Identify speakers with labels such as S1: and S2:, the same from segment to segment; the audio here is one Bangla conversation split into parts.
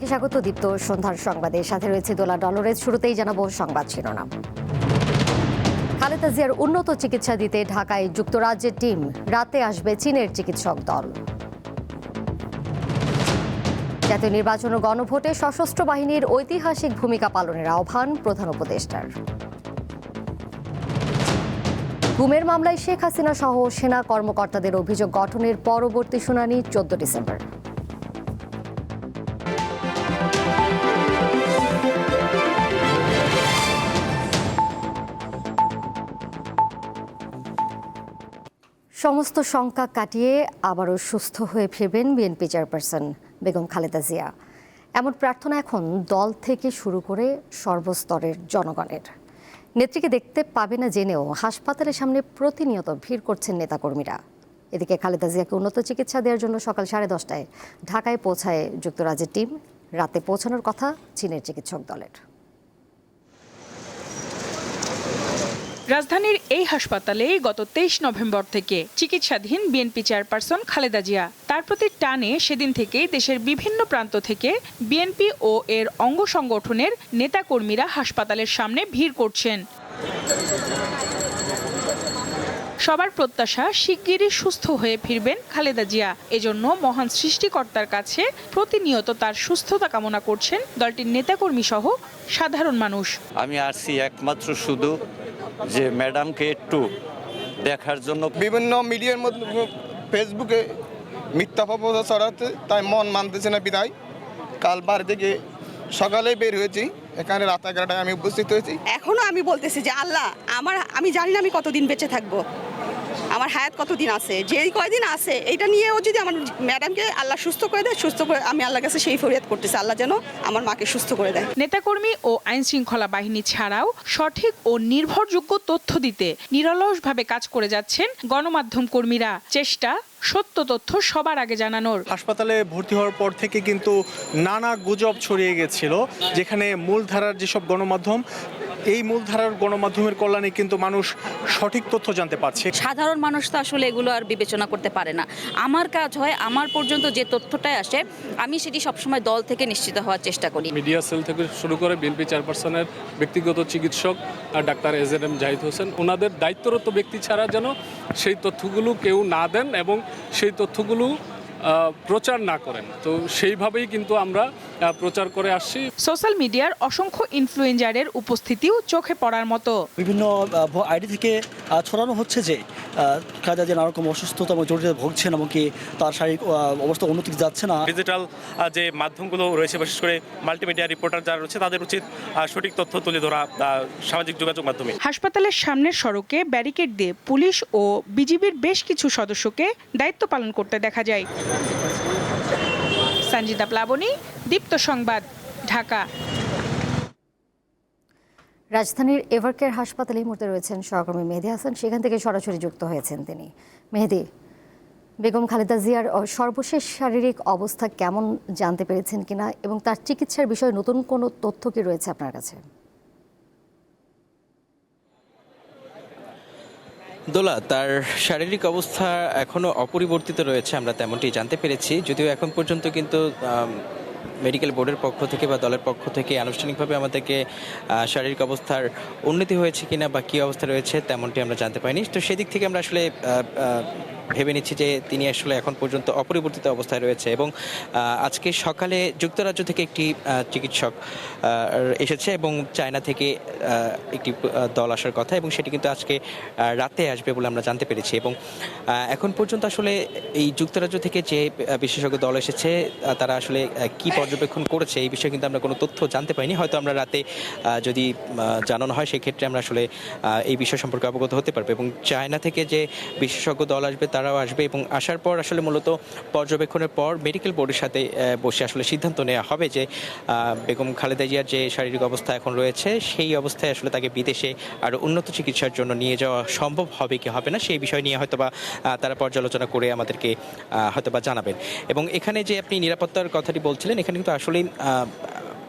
S1: সবাইকে স্বাগত দীপ্ত সন্ধ্যার সংবাদে। সাথে রয়েছে দোলা ডলরের শুরুতেই জানাব সংবাদ শিরোনাম। খালেদা জিয়ার উন্নত চিকিৎসা দিতে ঢাকায় যুক্তরাজ্যের টিম, রাতে আসবে চীনের চিকিৎসক দল। জাতীয় নির্বাচন ও গণভোটে সশস্ত্র বাহিনীর ঐতিহাসিক ভূমিকা পালনের আহ্বান প্রধান উপদেষ্টার। গুমের মামলায় শেখ হাসিনা সহ সেনা কর্মকর্তাদের অভিযোগ গঠনের পরবর্তী শুনানি চোদ্দ ডিসেম্বর। সমস্ত শঙ্কা কাটিয়ে আবারও সুস্থ হয়ে ফিরবেন বিএনপি চেয়ারপারসন বেগম খালেদা জিয়া। এমন প্রার্থনা এখন দল থেকে শুরু করে সর্বস্তরের জনগণের। নেত্রীকে দেখতে পাবে না জেনেও হাসপাতালের সামনে প্রতিনিয়ত ভিড় করছেন নেতাকর্মীরা। এদিকে খালেদা জিয়াকে উন্নত চিকিৎসা দেওয়ার জন্য সকাল সাড়ে দশটায় ঢাকায় পৌঁছায় যুক্তরাজ্যের টিম। রাতে পৌঁছানোর কথা চীনের চিকিৎসক দলের।
S2: রাজধানীর এই হাসপাতালে গত তেইশ নভেম্বর থেকে চিকিৎসাধীন বিএনপি চেয়ারপারসন খালেদা জিয়া। তার প্রতি টানে সেদিন থেকেই দেশের বিভিন্ন প্রান্ত থেকে বিএনপি ও এর অঙ্গ সংগঠনের নেতাকর্মীরা হাসপাতালের সামনে ভিড় করছেন। সবার প্রত্যাশা, শিগগিরই সুস্থ হয়ে ফিরবেন খালেদা জিয়া। এজন্য মহান সৃষ্টিকর্তার কাছে প্রতিনিয়ত তার সুস্থতা কামনা করছেন দলটির নেতাকর্মী সহ সাধারণ মানুষ।
S3: আমি আসছি একমাত্র শুধু যে ম্যাডামকে একটু দেখার জন্য
S4: বিভিন্ন মিডিয়ার মধ্যে ফেসবুকে মিথ্যা প্রচার ছড়াতে তাই মন মানতেছে না বিদায়। কাল বাড়ি থেকে সকালে বের হয়েছি এখানে রাত এগারোটায় আমি উপস্থিত হয়েছি।
S5: এখনও আমি বলতেছি যে আল্লাহ আমার আমি জানি না আমি কতদিন বেঁচে থাকব। আমার হায়াত কতদিন আছে? যেই কয়দিন আছে এটা নিয়েও যদি আমার ম্যাডামকে আল্লাহ সুস্থ করে দেয় সুস্থ করে আমি আল্লাহর কাছে সেই ফরিয়াদ করতেছি আল্লাহ যেন আমার মাকে সুস্থ করে দেয়।
S2: নেতাকর্মী ও আইন শৃঙ্খলা বাহিনী ছাড়াও সঠিক ও নির্ভরযোগ্য তথ্য দিতে নিরলসভাবে কাজ করে যাচ্ছেন গণমাধ্যম কর্মীরা। চেষ্টা সত্য তথ্য সবার আগে জানানোর।
S6: হাসপাতালে ভর্তি হওয়ার পর থেকে কিন্তু নানা গুজব ছড়িয়ে গেছিল যেখানে মূলধারার যেসব গণমাধ্যম এই মূলধারার গণমাধ্যমের কল্যাণে কিন্তু মানুষ সঠিক তথ্য জানতে পারছে।
S7: সাধারণ মানুষ তো আসলে এগুলো আর বিবেচনা করতে পারে না। আমার কাজ হয় আমার পর্যন্ত যে তথ্যটাই আসে আমি সেটি সবসময় দল থেকে নিশ্চিত হওয়ার চেষ্টা করি।
S8: মিডিয়া সেল থেকে শুরু করে বিএনপি চেয়ারপারসনের ব্যক্তিগত চিকিৎসক আর doctor A Z M Zahid Hossain ওনাদের দায়িত্বরত ব্যক্তি ছাড়া যেন সেই তথ্যগুলো কেউ না দেন এবং সেই তথ্যগুলো প্রচার না করেন। তো সেইভাবেই কিন্তু আমরা প্রচার করে আসছি।
S2: সোশ্যাল মিডিয়ার অসংখ্য ইনফ্লুয়েঞ্জারের উপস্থিতিও চোখে পড়ার মতো।
S9: বিভিন্ন আইডি থেকে ছড়ানো হচ্ছে যে খাজা যে নানা রকম অসুস্থতা এবং জড়িত ভুগছেন এমনকি তার শারীরিক অবস্থা উন্নতি যাচ্ছে না।
S10: ডিজিটাল যে মাধ্যমগুলো রয়েছে বিশেষ করে মাল্টিমিডিয়া রিপোর্টার যারা রয়েছে তাদের উচিত সঠিক তথ্য তুলে ধরা সামাজিক যোগাযোগ মাধ্যমে।
S2: হাসপাতালের সামনের সড়কে ব্যারিকেড দিয়ে পুলিশ ও বিজিবির বেশ কিছু সদস্যকে দায়িত্ব পালন করতে দেখা যায়। সঞ্জিতা প্লাবনী, দীপ্ত সংবাদ, ঢাকা।
S1: রাজধানীর এভারকেয়ার হাসপাতালে মুহূর্তে রয়েছেন সহকর্মী মেহেদি হাসান। সেখান থেকে সরাসরি যুক্ত হয়েছেন তিনি। মেহেদি, বেগম খালেদা জিয়ার সর্বশেষ শারীরিক অবস্থা কেমন জানতে পেরেছেন কিনা এবং তার চিকিৎসার বিষয়ে নতুন কোনো তথ্য কি রয়েছে আপনার কাছে?
S11: দোলা, তার শারীরিক অবস্থা এখনও অপরিবর্তিত রয়েছে, আমরা তেমনটি জানতে পেরেছি। যদিও এখন পর্যন্ত কিন্তু মেডিকেল বোর্ডের পক্ষ থেকে বা দলের পক্ষ থেকে আনুষ্ঠানিকভাবে আমাদেরকে শারীরিক অবস্থার উন্নতি হয়েছে কিনা বা কী অবস্থা রয়েছে, তেমনটি আমরা জানতে পারিনি তো সেদিক থেকে আমরা আসলে ভেবে নিচ্ছি যে তিনি আসলে এখন পর্যন্ত অপরিবর্তিত অবস্থায় রয়েছে এবং আজকে সকালে যুক্তরাজ্য থেকে একটি চিকিৎসক এসেছে এবং চায়না থেকে একটি দল আসার কথা এবং সেটি কিন্তু আজকে রাতে আসবে বলে আমরা জানতে পেরেছি এবং এখন পর্যন্ত আসলে এই যুক্তরাজ্য থেকে যে বিশেষজ্ঞ দল এসেছে তারা আসলে কি পর্যবেক্ষণ করেছে এই বিষয়ে কিন্তু আমরা কোনো তথ্য জানতে পাইনি হয়তো আমরা রাতে যদি জানানো হয়, সেক্ষেত্রে আমরা আসলে এই বিষয় সম্পর্কে অবগত হতে পারব এবং চায়না থেকে যে বিশেষজ্ঞ দল আসবে তারাও আসবে এবং আসার পর আসলে মূলত পর্যবেক্ষণের পর মেডিকেল বোর্ডের সাথে বসে আসলে সিদ্ধান্ত নেওয়া হবে যে বেগম খালেদা জিয়ার যে শারীরিক অবস্থা এখন রয়েছে, সেই অবস্থায় আসলে তাকে বিদেশে আরও উন্নত চিকিৎসার জন্য নিয়ে যাওয়া সম্ভব হবে কি হবে না, সেই বিষয় নিয়ে হয়তোবা তারা পর্যালোচনা করে আমাদেরকে হয়তোবা জানাবেন। এবং এখানে যে আপনি নিরাপত্তার কথাটি বলছিলেন, এখানে কিন্তু আসলেই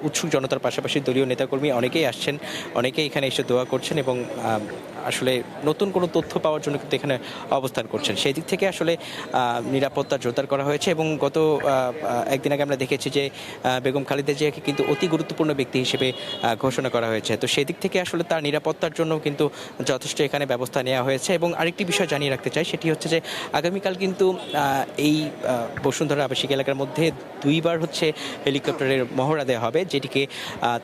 S11: উৎসুক জনতার পাশাপাশি দলীয় নেতাকর্মী অনেকেই আসছেন, অনেকেই এখানে এসে দোয়া করছেন এবং আসলে নতুন কোনো তথ্য পাওয়ার জন্য কিন্তু এখানে অবস্থান করছেন। সেই দিক থেকে আসলে নিরাপত্তা জোরদার করা হয়েছে এবং গত একদিন আগে আমরা দেখেছি যে বেগম খালেদা জিয়াকে কিন্তু অতি গুরুত্বপূর্ণ ব্যক্তি হিসেবে ঘোষণা করা হয়েছে। তো সেই দিক থেকে আসলে তার নিরাপত্তার জন্য কিন্তু যথেষ্ট এখানে ব্যবস্থা নেওয়া হয়েছে এবং আরেকটি বিষয় জানিয়ে রাখতে চাই, সেটি হচ্ছে যে, আগামীকাল কিন্তু এই বসুন্ধরা আবাসিক এলাকার মধ্যে দুইবার হচ্ছে হেলিকপ্টারের মহড়া দেওয়া হবে, যেটিকে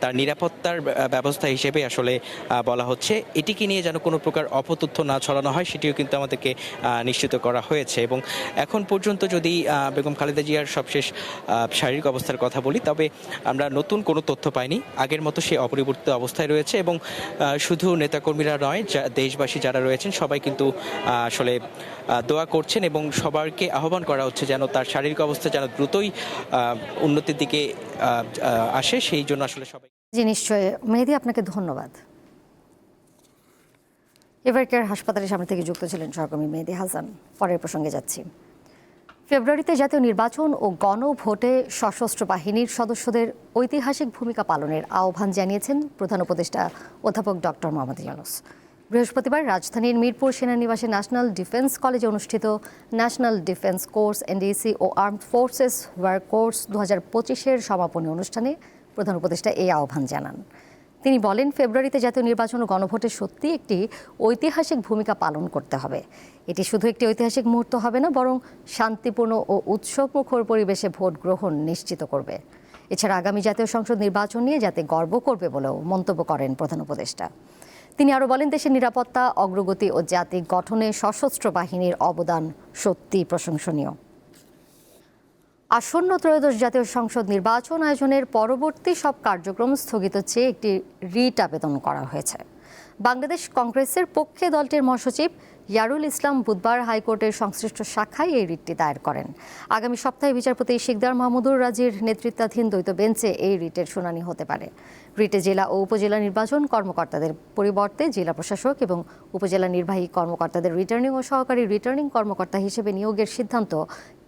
S11: তার নিরাপত্তার ব্যবস্থা হিসেবে আসলে বলা হচ্ছে। এটিকে নিয়ে যেন কোনো প্রকার অপতথ্য না ছড়ানো হয়, সেটিও কিন্তু আমাদেরকে নিশ্চিত করা হয়েছে। এবং এখন পর্যন্ত যদি বেগম খালেদা জিয়ার সবশেষ শারীরিক অবস্থার কথা বলি, তবে আমরা নতুন কোনো তথ্য পাইনি। আগের মতো সে অপরিবর্তিত অবস্থায় রয়েছে এবং শুধু নেতাকর্মীরা নয় দেশবাসী যারা রয়েছেন, সবাই কিন্তু আসলে দোয়া করছেন এবং সবারকে আহ্বান করা হচ্ছে যেন তার শারীরিক অবস্থা যেন দ্রুতই উন্নতির দিকে আসে। সেই জন্য আসলে সবাই
S1: জি নিশ্চয় মেহেদি, আপনাকে ধন্যবাদ। এভারকেয়ার হাসপাতালের সামনে থেকে যুক্ত ছিলেন সহকর্মী মেহেদি হাসান। পরের প্রসঙ্গে যাচ্ছি। ফেব্রুয়ারিতে জাতীয় নির্বাচন ও গণভোটে সশস্ত্র বাহিনীর সদস্যদের ঐতিহাসিক ভূমিকা পালনের আহ্বান জানিয়েছেন প্রধান উপদেষ্টা অধ্যাপক ডক্টর মোহাম্মদ ইউনুস। বৃহস্পতিবার রাজধানীর মিরপুর সেনানিবাসে ন্যাশনাল ডিফেন্স কলেজে অনুষ্ঠিত ন্যাশনাল ডিফেন্স কোর্স, এনডিসি ও আর্মড ফোর্সেস ওয়ার কোর্স দু হাজার পঁচিশের সমাপনী অনুষ্ঠানে প্রধান উপদেষ্টা এই আহ্বান জানান। তিনি বলেন, ফেব্রুয়ারিতে জাতীয় নির্বাচন ও গণভোটে সত্যি একটি ঐতিহাসিক ভূমিকা পালন করতে হবে। এটি শুধু একটি ঐতিহাসিক মুহূর্ত হবে না, বরং শান্তিপূর্ণ ও উৎসবমুখর পরিবেশে ভোট গ্রহণ নিশ্চিত করবে। এছাড়া আগামী জাতীয় সংসদ নির্বাচন নিয়ে যাতে গর্ব করবে বলেও মন্তব্য করেন প্রধান উপদেষ্টা। তিনি আরও বলেন, দেশের নিরাপত্তা, অগ্রগতি ও জাতি গঠনে সশস্ত্র বাহিনীর অবদান সত্যি প্রশংসনীয়। আসন্ন ত্রয়োদশ জাতীয় সংসদ নির্বাচন আয়োজনের পরবর্তী সব কার্যক্রম স্থগিত চেয়ে একটি রিট আবেদন করা হয়েছে। বাংলাদেশ কংগ্রেসের পক্ষে দলটির মহাসচিব ইয়ারুল ইসলাম বুধবার হাইকোর্টের সংশ্লিষ্ট শাখায় এই রিটটি দায়ের করেন। আগামী সপ্তাহে বিচারপতি শিকদার মাহমুদুর রাজির নেতৃত্বাধীন দ্বৈত বেঞ্চে এই রিটের শুনানি হতে পারে। রিটে জেলা ও উপজেলা নির্বাচন কর্মকর্তাদের পরিবর্তে জেলা প্রশাসক এবং উপজেলা নির্বাহী কর্মকর্তাদের রিটার্নিং ও সহকারী রিটার্নিং কর্মকর্তা হিসেবে নিয়োগের সিদ্ধান্ত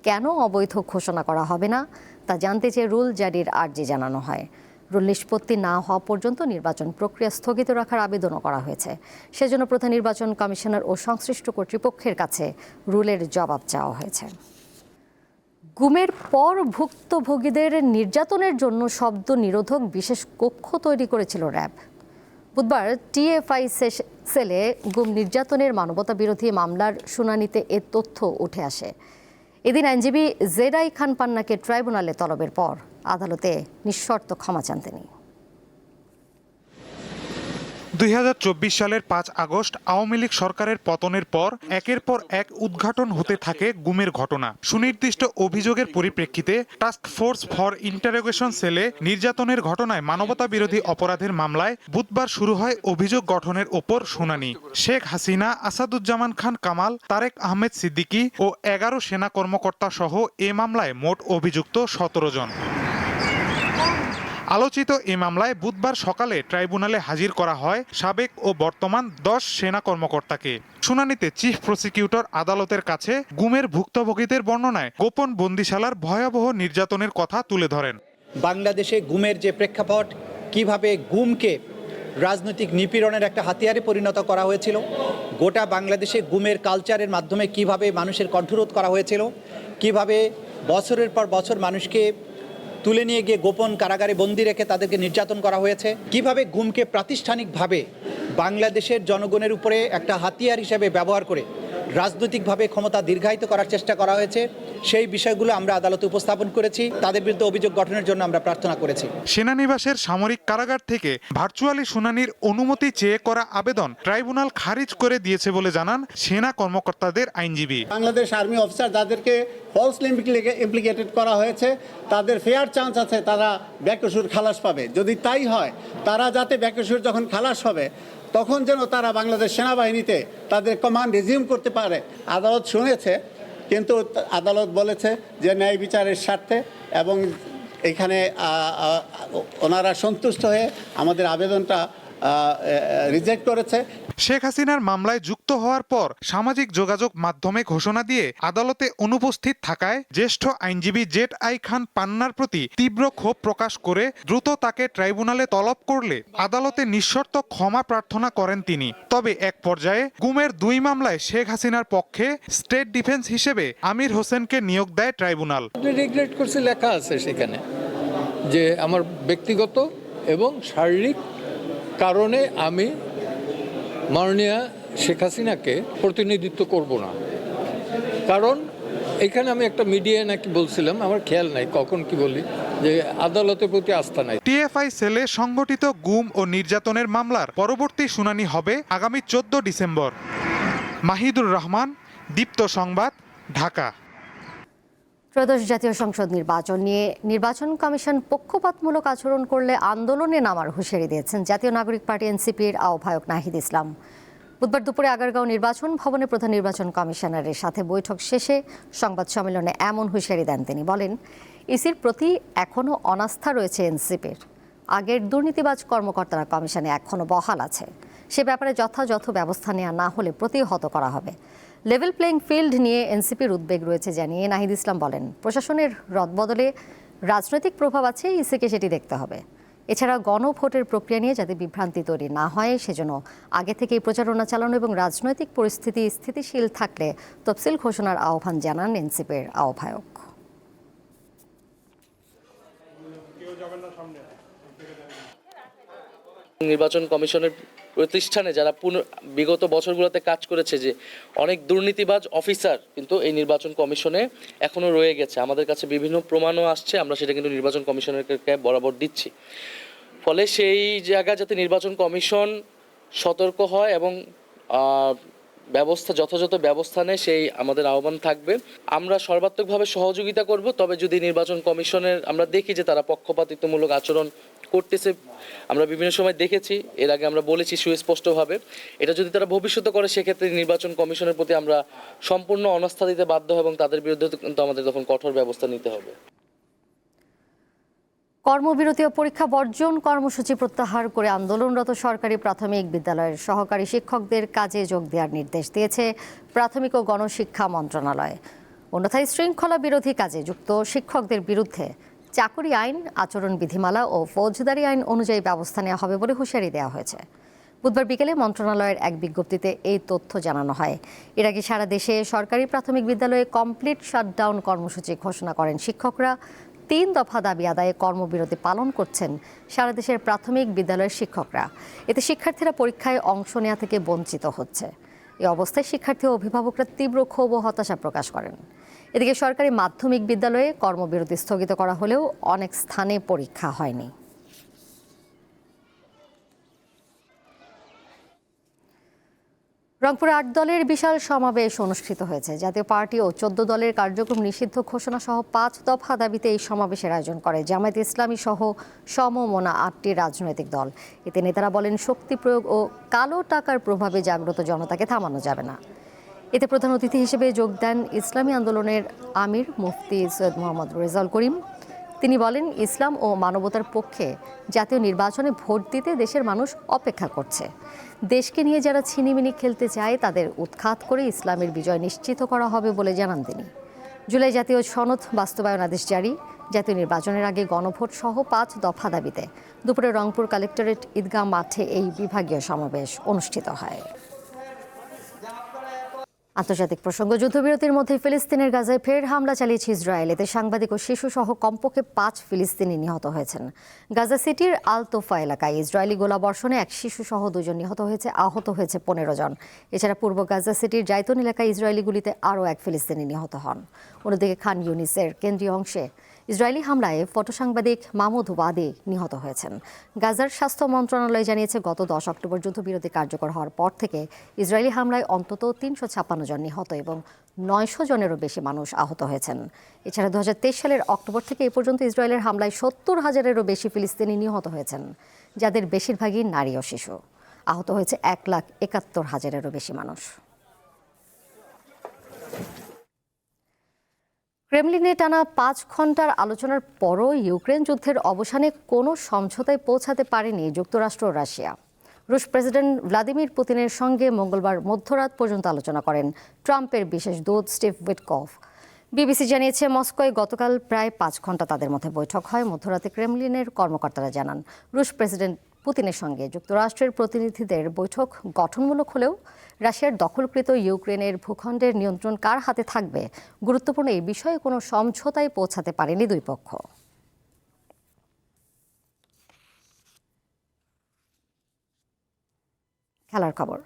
S1: কেন অবৈধ ঘোষণা করা হবে না, তা জানতে চেয়ে রুল জারির আর্জি জানানো হয়। রুল নিষ্পত্তি না হওয়া পর্যন্ত নির্বাচন প্রক্রিয়া স্থগিত রাখার আবেদনও করা হয়েছে। সেজন্য প্রধান নির্বাচন কমিশনার ও সংশ্লিষ্ট কর্তৃপক্ষের কাছে রুলের জবাব চাওয়া হয়েছে। গুমের পর ভুক্তভোগীদের নির্যাতনের জন্য শব্দ নিরোধক বিশেষ কক্ষ তৈরি করেছিল র্যাব। বুধবার টিএফআই সেলে গুম নির্যাতনের মানবতা বিরোধী মামলার শুনানিতে এ তথ্য উঠে আসে। এদিন আইনজীবী জেডাই খান পান্নাকে ট্রাইব্যুনালে তলবের পর আদালতে নিঃশর্ত ক্ষমা চান তিনি।
S12: দুই হাজার চব্বিশ সালের পাঁচ আগস্ট আওয়ামী লীগ সরকারের পতনের পর একের পর এক উদ্ঘাটন হতে থাকে গুমের ঘটনা। সুনির্দিষ্ট অভিযোগের পরিপ্রেক্ষিতে টাস্ক ফোর্স ফর ইন্টারোগেশন সেলে নির্যাতনের ঘটনায় মানবতা বিরোধী অপরাধের মামলায় বুধবার শুরু হয় অভিযোগ গঠনের ওপর শুনানি। শেখ হাসিনা, আসাদুজ্জামান খান কামাল, তারেক আহমেদ সিদ্দিকী ও এগারো সেনা কর্মকর্তা সহ এ মামলায় মোট অভিযুক্ত সতেরো জন। আলোচিত এ মামলায় বুধবার সকালে ট্রাইব্যুনালে হাজির করা হয় সাবেক ও বর্তমান দশ সেনা কর্মকর্তাকে। শুনানিতে চিফ প্রসিকিউটর আদালতের কাছে গুমের ভুক্তভোগীদের বর্ণনায় গোপন বন্দিশালার ভয়াবহ নির্যাতনের কথা তুলে ধরেন।
S13: বাংলাদেশে গুমের যে প্রেক্ষাপট, কীভাবে গুমকে রাজনৈতিক নিপীড়নের একটা হাতিয়ারে পরিণত করা হয়েছিল, গোটা বাংলাদেশে গুমের কালচারের মাধ্যমে কীভাবে মানুষের কণ্ঠরোধ করা হয়েছিল, কীভাবে বছরের পর বছর মানুষকে তুলে নিয়ে গিয়ে গোপন কারাগারে বন্দী রেখে তাদেরকে নির্যাতন করা হয়েছে। কীভাবে গুমকে প্রাতিষ্ঠানিকভাবে বাংলাদেশের জনগণের উপরে একটা হাতিয়ার হিসেবে ব্যবহার করে রাজনৈতিকভাবে ক্ষমতা দীর্ঘায়িত করার চেষ্টা করা হয়েছে। সেই বিষয়গুলো আমরা আদালতে উপস্থাপন করেছি। তাদের বিরুদ্ধে অভিযোগ গঠনের জন্য আমরা প্রার্থনা করেছি।
S12: সেনানিবাসের সামরিক কারাগার থেকে ভার্চুয়ালি শুনানির অনুমতি চেয়ে করা আবেদন ট্রাইব্যুনাল খারিজ করে দিয়েছে বলে জানান সেনা কর্মকর্তাদের আইনজীবী।
S14: বাংলাদেশ আর্মি অফিসার যাদেরকে ফলসলি ইমপ্লিকেটেড করা হয়েছে তাদের ফেয়ার চান্স আছে তারা ব্যাকসুর খালাস পাবে। যদি তাই হয় তারা যাতে ব্যাকসুর যখন খালাস হবে তখন যেন তারা বাংলাদেশ সেনাবাহিনীতে তাদের কমান্ড রিজিউম করতে পারে। আদালত শুনেছে, কিন্তু আদালত বলেছে যে ন্যায় বিচারের স্বার্থে এবং এখানে ওনারা সন্তুষ্ট হয়ে আমাদের আবেদনটা রিজেক্ট করেছে।
S12: শেখ হাসিনার মামলায় যুক্ত হওয়ার পর সামাজিক যোগাযোগ মাধ্যমে ঘোষণা দিয়ে আদালতে অনুপস্থিত থাকায় জ্যেষ্ঠ আইনজীবী জেট আই খান পান্নার প্রতি তীব্র ক্ষোভ প্রকাশ করে দ্রুত তাকে ট্রাইব্যুনালে তলব করলে আদালতে নিঃশর্ত ক্ষমা প্রার্থনা করেন তিনি। তবে এক পর্যায়ে গুমের দুই মামলায় শেখ হাসিনার পক্ষে স্টেট ডিফেন্স হিসেবে আমির হোসেনকে নিয়োগ দেয় ট্রাইব্যুনাল।
S15: রিগ্রেট করছি লেখা আছে সেখানে যে আমার ব্যক্তিগত এবং শারীরিক কারণে আমি মাননীয়া শেখ হাসিনাকে প্রতিনিধিত্ব করব না। কারণ এখানে আমি একটা মিডিয়ায় নাকি বলছিলাম, আমার খেয়াল নাই, কখন কি বলি, যে আদালতের প্রতি আস্থা নাই।
S12: টিএফআই সেলে সংগঠিত গুম ও নির্যাতনের মামলার পরবর্তী শুনানি হবে আগামী চোদ্দ ডিসেম্বর। মাহিদুর রহমান, দীপ্ত সংবাদ, ঢাকা।
S1: ত্রয়োদশ জাতীয় সংসদ নির্বাচন নিয়ে নির্বাচন কমিশন পক্ষপাতমূলক আচরণ করলে আন্দোলনে নামার হুঁশিয়ারি দিয়েছেন জাতীয় নাগরিক পার্টি এনসিপির আহ্বায়ক নাহিদ ইসলাম। বুধবার দুপুরে আগারগাঁও নির্বাচন ভবনে প্রধান নির্বাচন কমিশনারের সাথে বৈঠক শেষে সংবাদ সম্মেলনে এমন হুঁশিয়ারি দেন তিনি। বলেন, ইসির প্রতি এখনও অনাস্থা রয়েছে এনসিপির। আগের দুর্নীতিবাজ কর্মকর্তারা কমিশনে এখনও বহাল আছে। সে ব্যাপারে যথাযথ ব্যবস্থা নেওয়া না হলে প্রতিহত করা হবে। লেভেল প্লেইং ফিল্ড নিয়ে এনসিপির উদ্বেগ রয়েছে জানিয়ে নাহিদ ইসলাম বলেন, প্রশাসনের রদবদলে রাজনৈতিক প্রভাব আছে, ইসিকে সেটি দেখতে হবে। এছাড়া গণভোটের প্রক্রিয়া নিয়ে যাতে বিভ্রান্তি তৈরি না হয়, সেজন্য আগে থেকেই প্রচারণা চালানো এবং রাজনৈতিক পরিস্থিতি স্থিতিশীল থাকলে তফসিল ঘোষণার আহ্বান জানান এনসিপির আহ্বায়ক।
S16: নির্বাচন কমিশনের প্রতিষ্ঠানে যারা বিগত বছরগুলোতে কাজ করেছে যে অনেক দুর্নীতিবাজ অফিসার কিন্তু এই নির্বাচন কমিশনে এখনও রয়ে গেছে। আমাদের কাছে বিভিন্ন প্রমাণও আসছে, আমরা সেটা কিন্তু নির্বাচন কমিশনের বরাবর দিচ্ছি। ফলে সেই জায়গায় যাতে নির্বাচন কমিশন সতর্ক হয় এবং ব্যবস্থা যথাযথ ব্যবস্থা নেয়, সেই আমাদের আহ্বান থাকবে। আমরা সর্বাত্মকভাবে সহযোগিতা করব, তবে যদি নির্বাচন কমিশনের আমরা দেখি যে তারা পক্ষপাতিত্বমূলক আচরণ করতেছে, আমরা বিভিন্ন সময় দেখেছি, এর আগে আমরা বলেছি সুস্পষ্টভাবে। এটা যদি তারা ভবিষ্যতে করে, সেক্ষেত্রে নির্বাচন কমিশনের প্রতি আমরা সম্পূর্ণ অনাস্থা দিতে বাধ্য এবং তাদের বিরুদ্ধে কিন্তু আমাদের তখন কঠোর ব্যবস্থা নিতে হবে।
S1: কর্মবিরতি ও পরীক্ষা বর্জন কর্মসূচি প্রত্যাহার করে আন্দোলনরত সরকারি প্রাথমিক বিদ্যালয়ের সহকারী শিক্ষকদের কাজে যোগ দেওয়ার নির্দেশ দিয়েছে প্রাথমিক ও গণশিক্ষা মন্ত্রণালয়। অন্যথায় শৃঙ্খলা বিরোধী কাজে যুক্ত শিক্ষকদের বিরুদ্ধে চাকরি আইন, আচরণ বিধিমালা ও ফৌজদারি আইন অনুযায়ী ব্যবস্থা নেওয়া হবে বলে হুঁশিয়ারি দেওয়া হয়েছে। বুধবার বিকেলে মন্ত্রণালয়ের এক বিজ্ঞপ্তিতে এই তথ্য জানানো হয়। এর আগে সারা দেশে সরকারি প্রাথমিক বিদ্যালয়ে কমপ্লিট শাটডাউন কর্মসূচি ঘোষণা করেন শিক্ষকরা। তিন দফা দাবি আদায়ে কর্মবিরতি পালন করছেন সারা দেশের প্রাথমিক বিদ্যালয়ের শিক্ষকরা। এতে শিক্ষার্থীরা পরীক্ষায় অংশ নেওয়া থেকে বঞ্চিত হচ্ছে। এই অবস্থায় শিক্ষার্থী ও অভিভাবকরা তীব্র ক্ষোভ ও হতাশা প্রকাশ করেন। এদিকে সরকারি মাধ্যমিক বিদ্যালয়ে কর্মবিরতি স্থগিত করা হলেও অনেক স্থানে পরীক্ষা হয়নি। রংপুরে আট দলের বিশাল সমাবেশ অনুষ্ঠিত হয়েছে। জাতীয় পার্টি ও চোদ্দ দলের কার্যক্রম নিষিদ্ধ ঘোষণা সহ পাঁচ দফা দাবিতে এই সমাবেশের আয়োজন করে। জামায়াত ইসলামী সহ সমমনা আটটি রাজনৈতিক দল। এতে নেতারা বলেন, শক্তি প্রয়োগ ও কালো টাকার প্রভাবে জাগ্রত জনতাকে থামানো যাবে না। এতে প্রধান অতিথি হিসেবে যোগ দেন ইসলামী আন্দোলনের আমির মুফতি সৈয়দ মোহাম্মদ রেজাউল করিম। তিনি বলেন, ইসলাম ও মানবতার পক্ষে জাতীয় নির্বাচনে ভোট দিতে দেশের মানুষ অপেক্ষা করছে। দেশকে নিয়ে যারা ছিনিমিনি খেলতে চায়, তাদের উৎখাত করে ইসলামের বিজয় নিশ্চিত করা হবে বলে জানান তিনি। জুলাই জাতীয় সনদ বাস্তবায়ন আদেশ জারি। জাতীয় নির্বাচনের আগে গণভোট সহ পাঁচ দফা দাবিতে দুপুরে রংপুর কালেক্টরেট ঈদগাহ মাঠে এই বিভাগীয় সমাবেশ অনুষ্ঠিত হয়। আন্তর্জাতিক প্রসঙ্গ, যুদ্ধবিরতির মধ্যে ফিলিস্তিনের গাজায় ফের হামলা চালিয়েছে ইসরায়েল। এতে সাংবাদিক ও শিশু সহ কমপক্ষে পাঁচ ফিলিস্তিনি নিহত হয়েছেন। গাজা সিটির আলতোফা এলাকায় ইসরায়েলি গোলাবর্ষণে এক শিশু সহ দুজন নিহত হয়েছে, আহত হয়েছে পনেরো জন। এছাড়া পূর্ব গাজা সিটির জাইতন এলাকায় ইসরায়েলি গুলিতে আরও এক ফিলিস্তিনি নিহত হন। অন্যদিকে খান ইউনিসের কেন্দ্রীয় অংশে ইসরায়েলি হামলায় ফটো সাংবাদিক মামুদ ওয়াদি নিহত হয়েছেন। গাজার স্বাস্থ্য মন্ত্রণালয় জানিয়েছে, গত দশ অক্টোবর যুদ্ধবিরতি কার্যকর হওয়ার পর থেকে ইসরায়েলি হামলায় অন্তত তিনশো ছাপ্পান্ন জন নিহত এবং নয়শো জনেরও বেশি মানুষ আহত হয়েছেন। এছাড়া দু হাজার তেইশ সালের অক্টোবর থেকে এ পর্যন্ত ইসরায়েলের হামলায় সত্তর হাজারেরও বেশি ফিলিস্তিনি নিহত হয়েছেন, যাদের বেশিরভাগই নারী ও শিশু। আহত হয়েছে এক লাখ একাত্তর হাজারেরও বেশি মানুষ। ক্রেমলিনে টানা পাঁচ ঘণ্টার আলোচনার পরও ইউক্রেন যুদ্ধের অবসানে কোনো সমঝোতায় পৌঁছাতে পারেনি যুক্তরাষ্ট্র ও রাশিয়া। রুশ প্রেসিডেন্ট ভ্লাদিমির পুতিনের সঙ্গে মঙ্গলবার মধ্যরাত পর্যন্ত আলোচনা করেন ট্রাম্পের বিশেষ দূত স্টিভ উইটকফ। বিবিসি জানিয়েছে, মস্কোয় গতকাল প্রায় পাঁচ ঘণ্টা তাদের মধ্যে বৈঠক হয়। মধ্যরাতে ক্রেমলিনের কর্মকর্তারা জানান, রুশ প্রেসিডেন্ট পুতিনের সঙ্গে যুক্তরাষ্ট্রের প্রতিনিধিদের বৈঠক গঠনমূলক হলেও রাশিয়ার দখলকৃত ইউক্রেনের ভূখণ্ডের নিয়ন্ত্রণ কার হাতে থাকবে? গুরুত্বপূর্ণ এই বিষয়ে কোনো সমঝোতায় পৌঁছাতে পারেনি দুই পক্ষ। খেলার খবর।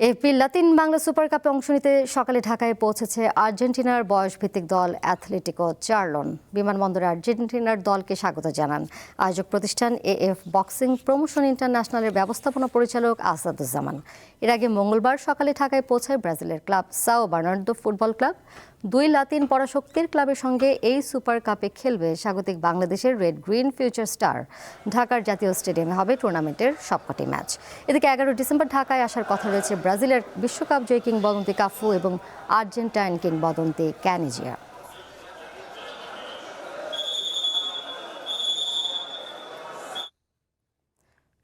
S1: এফপি লাতিন বাংলা সুপার কাপে অংশ নিতে সকালে ঢাকায় পৌঁছেছে আর্জেন্টিনার বয়সভিত্তিক দল অ্যাথলেটিকো চার্লন। বিমানবন্দরে আর্জেন্টিনার দলকে স্বাগত জানান। আয়োজক প্রতিষ্ঠান এ এফ বক্সিং প্রমোশন ইন্টারন্যাশনালের ব্যবস্থাপনা পরিচালক আসাদুজ্জামান। এর আগে মঙ্গলবার সকালে ঢাকায় পৌঁছায় ব্রাজিলের club São Bernardo football club. দুই লাতিন পরাশক্তির ক্লাবের সঙ্গে এই সুপার কাপে খেলবে স্বাগতিক বাংলাদেশের রেড গ্রিন ফিউচার স্টার। ঢাকার জাতীয় স্টেডিয়ামে হবে টুর্নামেন্টের সবকটি ম্যাচ। এদিকে এগারো ডিসেম্বর ঢাকায় আসার কথা রয়েছে ব্রাজিলের বিশ্বকাপ জয়ী কিংবদন্তি কাফু এবং আর্জেন্টাইন কিংবদন্তি ক্যানিজিয়া।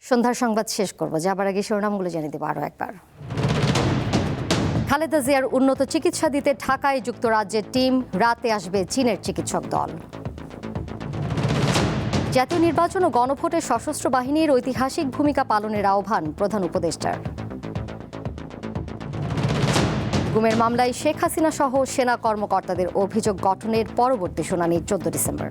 S1: সন্ধ্যার সংবাদ শেষ করব। যাবার আগে শিরোনামগুলো জানিয়ে দেবো আরও একবার। খালেদা জিয়ার উন্নত চিকিৎসা দিতে ঢাকায় যুক্তরাজ্যের টিম রাতে আসবে চীনের চিকিৎসক দল। জাতীয় নির্বাচন ও গণভোটে সশস্ত্র বাহিনীর ঐতিহাসিক ভূমিকা পালনের আহ্বান প্রধান উপদেষ্টার। গুমের মামলায় শেখ হাসিনা সহ সেনা কর্মকর্তাদের অভিযোগ গঠনের পরবর্তী শুনানি চোদ্দ ডিসেম্বর।